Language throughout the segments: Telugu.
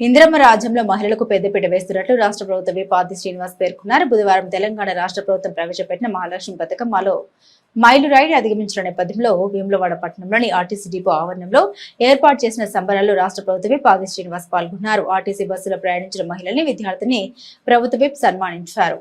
ఇందిరమ్మ రాజ్యంలో మహిళలకు పెద్దపీట వేస్తున్నట్లు రాష్ట్ర ప్రభుత్వ విపాది శ్రీనివాస్ పేర్కొన్నారు. బుధవారం తెలంగాణ రాష్ట్ర ప్రభుత్వం ప్రవేశపెట్టిన మహాలక్ష్మి పథకం మాలో మైలు రైడ్ అధిగమించిన నేపథ్యంలో వేములవాడ పట్టణంలోని ఆర్టీసీ డిపో ఆవరణంలో ఏర్పాటు చేసిన సంబరాల్లో రాష్ట్ర ప్రభుత్వ విప్ ఆది శ్రీనివాస్ పాల్గొన్నారు. ఆర్టీసీ బస్సులో ప్రయాణించిన మహిళల్ని విద్యార్థిని ప్రభుత్వ విప్ సన్మానించారు.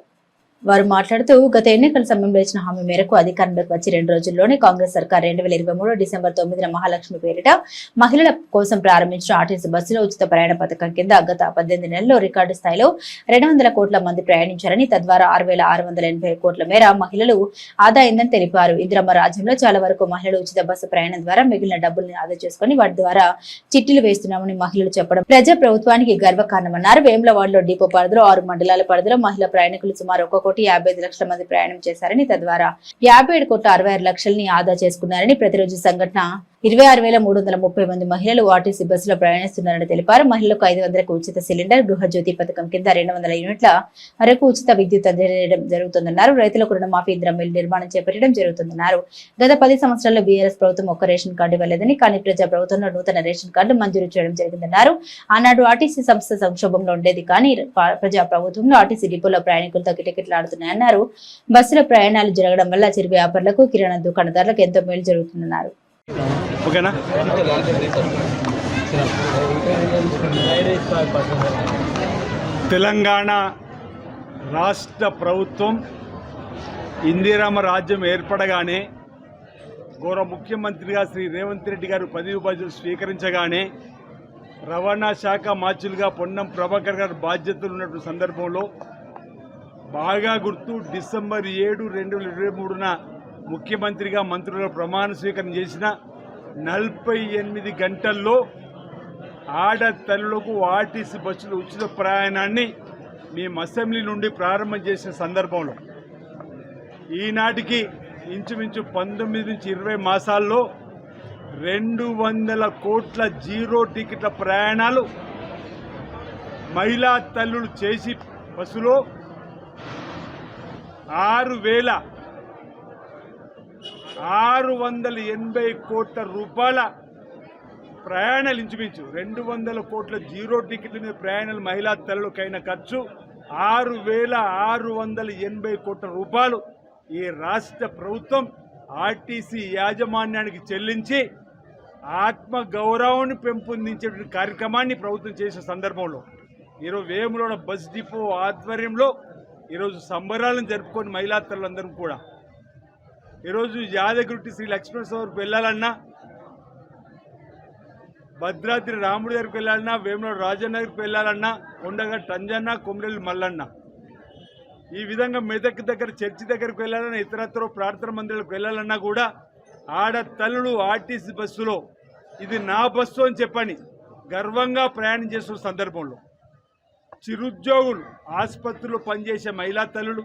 వారు మాట్లాడుతూ గత ఎన్నికల సమయంలో ఇచ్చిన హామీ మేరకు అధికారంలోకి వచ్చి రెండు రోజుల్లోనే కాంగ్రెస్ సర్కార్ రెండు వేల ఇరవై మూడు డిసెంబర్ తొమ్మిదిన మహాలక్ష్మి పేరిట మహిళల కోసం ప్రారంభించిన ఆర్టీసీ బస్సులో ఉచిత ప్రయాణ పథకం కింద గత పద్దెనిమిది నెలల్లో రికార్డు స్థాయిలో రెండు వందల కోట్ల మంది ప్రయాణించారని తద్వారా ఆరు వేల ఆరు వందల ఎనభై కోట్ల మేర మహిళలు ఆదా అయిందని తెలిపారు. ఇందిరమ్మ రాజ్యంలో చాలా వరకు మహిళలు ఉచిత బస్సు ప్రయాణం ద్వారా మిగిలిన డబ్బుల్ని ఆదా చేసుకుని వాటి ద్వారా చిట్టీలు వేస్తున్నామని మహిళలు చెప్పడం ప్రజా ప్రభుత్వానికి గర్వకారణమన్నారు. వేములవాడలో డిపో పరిధిలో ఆరు మండలాల పరిధిలో మహిళా ప్రయాణికులు సుమారు ఒక్క కోటి యాభై లక్షల మంది ప్రయాణం చేశారని తద్వారా యాభై కోట్ల అరవై ఆరు లక్షల్ని ఆదా చేసుకున్నారని ప్రతిరోజు సంఘటన ఇరవై ఆరు వేల మూడు వందల ముప్పై మంది మహిళలు ఆర్టీసీ బస్సులో ప్రయాణిస్తున్నారని తెలిపారు. మహిళలకు ఐదు వందలకు ఉచిత సిలిండర్ గృహజ్యోతి పథకం కింద రెండు వందల యూనిట్ల వరకు ఉచిత విద్యుత్ అందజేయడం జరుగుతుందన్నారు. రైతులకు రుణమాఫీ ఇంద్రం నిర్మాణం చేపట్టడం జరుగుతుందన్నారు. గత పది సంవత్సరాల్లో బీఆర్ఎస్ ప్రభుత్వం ఒక్క రేషన్ కార్డు ఇవ్వలేదని కానీ ప్రజా ప్రభుత్వంలో నూతన రేషన్ కార్డు మంజూరు చేయడం జరిగిందన్నారు. ఆనాడు ఆర్టీసీ సంస్థ సంక్షోభంలో ఉండేది కానీ ప్రజా ప్రభుత్వంలో ఆర్టీసీ డిపోలో ప్రయాణికులతో కిటకిటలాడుతున్నాయన్నారు. బస్సులో ప్రయాణాలు జరగడం వల్ల చిరు వ్యాపారులకు కిరాణా దుకాణదారులకు ఎంతో మేలు జరుగుతుందన్నారు. ఓకేనా? తెలంగాణ రాష్ట్ర ప్రభుత్వం ఇందిరామ రాజ్యం ఏర్పడగానే గౌరవ ముఖ్యమంత్రిగా శ్రీ రేవంత్ రెడ్డి గారు పదవి బాధ్యతలు స్వీకరించగానే రవాణా శాఖ మార్చులుగా పొన్నం ప్రభాకర్ గారు బాధ్యతలు ఉన్నటువంటి సందర్భంలో బాగా గుర్తు డిసెంబర్ ఏడు రెండు వేల ఇరవై మూడున ముఖ్యమంత్రిగా మంత్రుల ప్రమాణ స్వీకరణ చేసిన నలభై ఎనిమిది గంటల్లో ఆడతల్లులకు ఆర్టీసీ బస్సులు ఉచిత ప్రయాణాన్ని మేము అసెంబ్లీ నుండి ప్రారంభం చేసిన సందర్భంలో ఈనాటికి ఇంచుమించు పంతొమ్మిది నుంచి ఇరవై మాసాల్లో రెండు వందల కోట్ల జీరో టికెట్ల ప్రయాణాలు మహిళా తల్లులు చేసి బస్సులో ఆరు వేల ఆరు వందల ఎనభై కోట్ల రూపాయల ప్రయాణాలు ఇంచుమించు. రెండు వందల కోట్ల జీరో టికెట్ల మీద ప్రయాణాలు మహిళా తల్లులకైన ఖర్చు. ఆరు వేల ఆరు వందల ఎనభై కోట్ల రూపాయలు ఈ రాష్ట్ర ప్రభుత్వం ఆర్టీసీ యాజమాన్యానికి చెల్లించి ఆత్మ గౌరవాన్ని పెంపొందించేటువంటి కార్యక్రమాన్ని ప్రభుత్వం చేసిన సందర్భంలో. ఈరోజు వేములోడ బస్ డిపో ఆధ్వర్యంలో ఈరోజు సంబరాలను జరుపుకొని మహిళా తల్లులందరూ కూడా ఈరోజు యాదగిరి శ్రీ లక్ష్మణస్వామికి వెళ్ళాలన్నా భద్రాద్రి రాముడి దగ్గరికి వెళ్ళాలన్నా వేములవాడ రాజన్నగర్కి వెళ్ళాలన్నా కొండగట్టు టంజన్న కొమరెల్లి మల్లన్న. ఈ విధంగా మెదక్ దగ్గర చర్చి దగ్గరికి వెళ్ళాలన్నా ఇతరత్ర ప్రార్థన మందిరాలకు వెళ్ళాలన్నా కూడా ఆడ తల్లులు ఆర్టీసీ బస్సులో ఇది నా బస్సు అని చెప్పని గర్వంగా ప్రయాణం చేస్తున్న సందర్భంలో చిరుద్యోగులు ఆసుపత్రిలో పనిచేసే మహిళా తల్లులు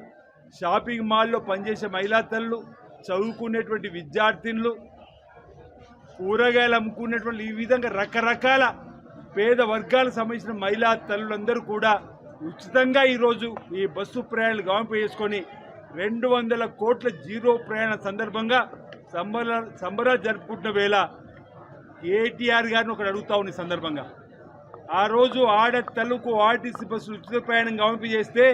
షాపింగ్ మాల్లో పనిచేసే మహిళా తల్లులు చదువుకునేటువంటి విద్యార్థినులు కూరగాయలు అమ్ముకునేటువంటి ఈ విధంగా రకరకాల పేద వర్గాలకు సంబంధించిన మహిళా తల్లులందరూ కూడా ఉచితంగా ఈరోజు ఈ బస్సు ప్రయాణాలు గాంపు చేసుకొని రెండు వందల కోట్ల జీరో ప్రయాణ సందర్భంగా సంబర సంబరాలు జరుపుకుంటున్న వేళ కేటీఆర్ గారిని ఒకటి అడుగుతా ఉన్న సందర్భంగా. ఆ రోజు ఆడ తల్లుకు ఆర్టీసీ బస్సు ఉచిత ప్రయాణం గమనింపు చేస్తే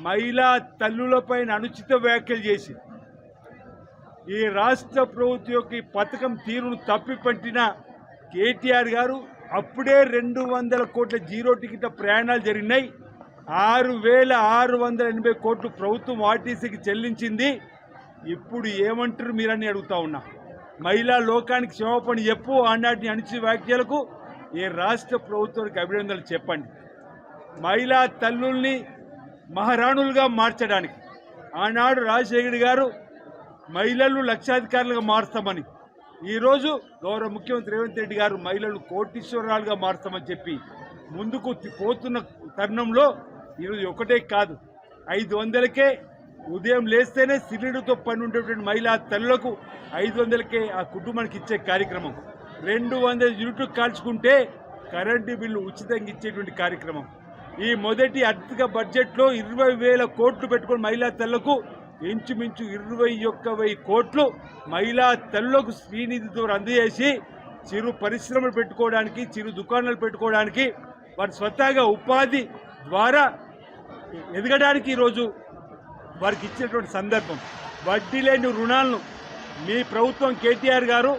మహిళా తల్లులపైన అనుచిత వ్యాఖ్యలు చేసి ఈ రాష్ట్ర ప్రభుత్వం యొక్క ఈ పథకం తీరును తప్పిపట్టిన కేటీఆర్ గారు అప్పుడే రెండు వందల కోట్ల జీరో టికెట్ల ప్రయాణాలు జరిగినాయి. ఆరు వేల ఆరు వందల ఎనభై కోట్లు ప్రభుత్వం ఆర్టీసీకి చెల్లించింది. ఇప్పుడు ఏమంటారు మీరని అడుగుతా ఉన్నా. మహిళా లోకానికి క్షమాపణ చెప్పు ఆనాటి అణిచి వ్యాఖ్యలకు ఈ రాష్ట్ర ప్రభుత్వానికి అభినందనలు చెప్పండి. మహిళా తల్లుల్ని మహారాణులుగా మార్చడానికి ఆనాడు రాజశేఖర్ గారు మహిళలు లక్షాధికారులుగా మారుస్తామని. ఈరోజు గౌరవ ముఖ్యమంత్రి రేవంత్ రెడ్డి గారు మహిళలు కోటీశ్వరాలుగా మారుస్తామని చెప్పి ముందుకు పోతున్న తరుణంలో ఈరోజు ఒకటే కాదు. ఐదు వందలకే ఉదయం లేస్తేనే సిలిండర్తో పని ఉండేటువంటి మహిళా తల్లులకు ఐదు వందలకే ఆ కుటుంబానికి ఇచ్చే కార్యక్రమం. రెండు వందల యూనిట్లు కాల్చుకుంటే కరెంటు బిల్లు ఉచితంగా ఇచ్చేటువంటి కార్యక్రమం. ఈ మొదటి ఆర్థిక బడ్జెట్లో ఇరవై వేల కోట్లు పెట్టుకుని మహిళా తల్లకు ఇంచుమించు ఇరవై ఒక్క వెయ్యి కోట్లు మహిళా తల్లులకు శ్రీనిధి ద్వారా అందజేసి చిరు పరిశ్రమలు పెట్టుకోవడానికి చిరు దుకాణాలు పెట్టుకోవడానికి వారి స్వతహాగా ఉపాధి ద్వారా ఎదగడానికి ఈరోజు వారికి ఇచ్చినటువంటి సందర్భం. వడ్డీ లేని రుణాలను మీ ప్రభుత్వం కేటీఆర్ గారు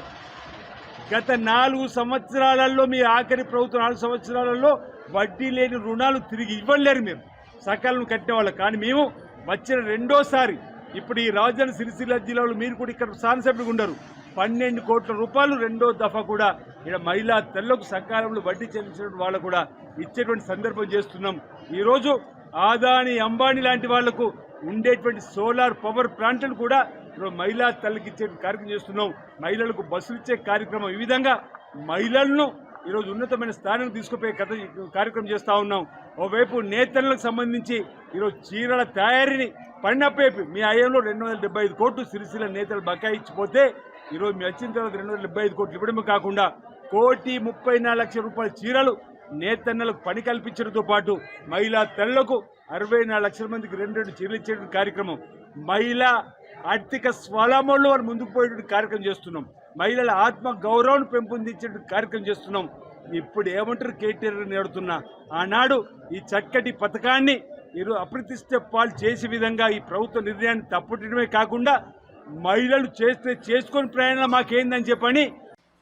గత నాలుగు సంవత్సరాలలో మీ ఆఖరి ప్రభుత్వం నాలుగు సంవత్సరాలలో వడ్డీ లేని రుణాలు తిరిగి ఇవ్వలేరు మీరు సకాలం కట్టిన వాళ్ళు. కానీ మేము వచ్చిన రెండోసారి ఇప్పుడు ఈ రాజధాని సిరిసిల్ల జిల్లాలో మీరు కూడా ఇక్కడ శాసనసభ్యులు ఉండరు. పన్నెండు కోట్ల రూపాయలు రెండో దఫా కూడా ఇక్కడ మహిళా తెల్లకు సకాలంలో వడ్డీ చెల్లించినటువంటి వాళ్ళు కూడా ఇచ్చేటువంటి సందర్భం చేస్తున్నాం. ఈరోజు ఆదాని అంబానీ లాంటి వాళ్ళకు ఉండేటువంటి సోలార్ పవర్ ప్లాంట్లను కూడా ఇప్పుడు మహిళా తల్లికి ఇచ్చే కార్యక్రమం చేస్తున్నాం. మహిళలకు బస్సులు ఇచ్చే కార్యక్రమం. ఈ విధంగా మహిళలను ఈరోజు ఉన్నతమైన స్థానం తీసుకుపోయే కథ కార్యక్రమం చేస్తూ ఉన్నాం. ఓవైపు నేతలకు సంబంధించి ఈరోజు చీరల తయారీని పడినప్పేపి మీ అయ్యంలో రెండు వందల డెబ్బై ఐదు కోట్లు సిరిసిల నేతలు బకాయి ఇచ్చిపోతే ఈరోజు మీ వచ్చిన తర్వాత రెండు వందల డెబ్బై ఐదు కోట్లు ఇవ్వడమే కాకుండా కోటి ముప్పై నాలుగు లక్షల రూపాయల చీరలు నేతన్నలకు పని కల్పించడంతో పాటు మహిళా తెల్లకు అరవై నాలుగు లక్షల మందికి రెండు రెండు చీరలు ఇచ్చేటువంటి కార్యక్రమం. మహిళా ఆర్థిక స్వలంలో వారు ముందుకు పోయేటువంటి కార్యక్రమం చేస్తున్నాం. మహిళల ఆత్మ గౌరవాన్ని పెంపొందించే కార్యక్రమం చేస్తున్నాం. ఇప్పుడు ఏమంటారు కేటీఆర్ నేడుతున్నా ఆనాడు ఈ చక్కటి పథకాన్ని మీరు అప్రతిష్ట పాలు చేసే విధంగా ఈ ప్రభుత్వ నిర్ణయాన్ని తప్పుటమే కాకుండా మహిళలు చేస్తే చేసుకొని ప్రయాణం మాకేందని చెప్పని